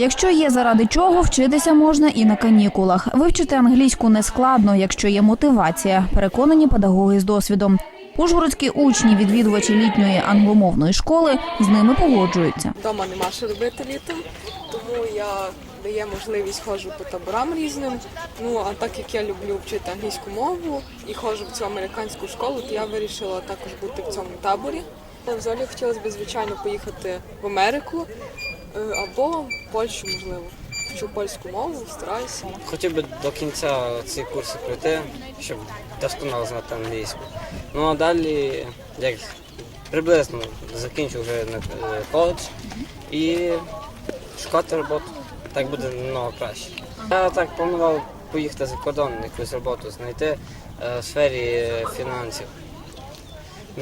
Якщо є заради чого, вчитися можна і на канікулах. Вивчити англійську не складно, якщо є мотивація, переконані педагоги з досвідом. Ужгородські учні, відвідувачі літньої англомовної школи, з ними погоджуються. Вдома нема що робити літом, тому я дає можливість ходжу по таборам різним. Ну а так як я люблю вчити англійську мову і ходжу в цю американську школу, то я вирішила також бути в цьому таборі. Взагалі хотілося б, звичайно, поїхати в Америку або в Польщу, можливо. Вчу польську мову, стараюся. Хотів би до кінця ці курси пройти, щоб досконало знати англійську. Ну а далі, як приблизно закінчу вже е, коледж і шукати роботу. Так буде намного краще. Я так планував поїхати за кордон, якусь роботу знайти е, в сфері фінансів.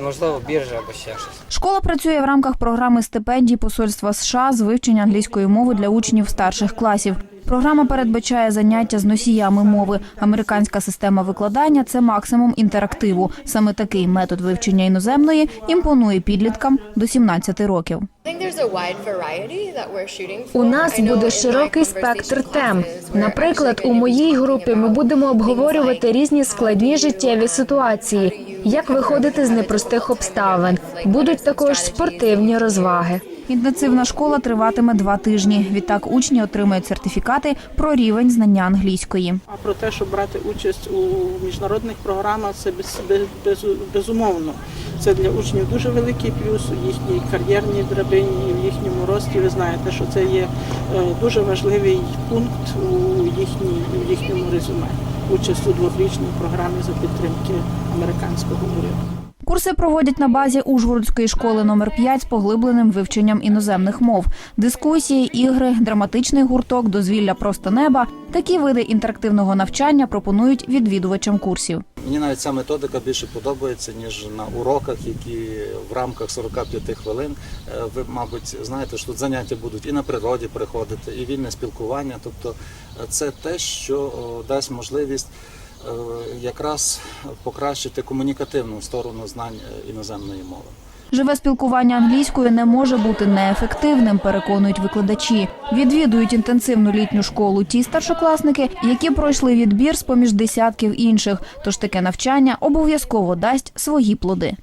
Можливо, біржа або ще щось. Школа працює в рамках програми стипендій Посольства США з вивчення англійської мови для учнів старших класів. Програма передбачає заняття з носіями мови. Американська система викладання це максимум інтерактиву. Саме такий метод вивчення іноземної імпонує підліткам до 17 років. У нас буде широкий спектр тем. Наприклад, у моїй групі ми будемо обговорювати різні складні життєві ситуації, як виходити з непростих обставин. Будуть також спортивні розваги. Інтенсивна школа триватиме два тижні. Відтак учні отримають сертифікати про рівень знання англійської. А про те, щоб брати участь у міжнародних програмах, це без, без, без, безумовно. Це для учнів дуже великий плюс у їхній кар'єрній драбині, в їхньому рості. Ви знаєте, що це є е, дуже важливий пункт у, їхній, у їхньому резюме. Участь у двохрічній програмі за підтримки американського уряду. Курси проводять на базі Ужгородської школи номер 5 з поглибленим вивченням іноземних мов. Дискусії, ігри, драматичний гурток, дозвілля просто неба. Такі види інтерактивного навчання пропонують відвідувачам курсів. Мені навіть ця методика більше подобається, ніж на уроках, які в рамках 45 хвилин. Е, Ви, мабуть, знаєте, що тут заняття будуть і на природі приходити, і вільне спілкування. Тобто е, це те, що дасть можливість якраз покращити комунікативну сторону знань е, іноземної мови. Живе спілкування англійською не може бути неефективним, переконують викладачі. Відвідують інтенсивну літню школу ті старшокласники, які пройшли відбір з поміж десятків інших. Тож таке навчання обов'язково дасть свої плоди.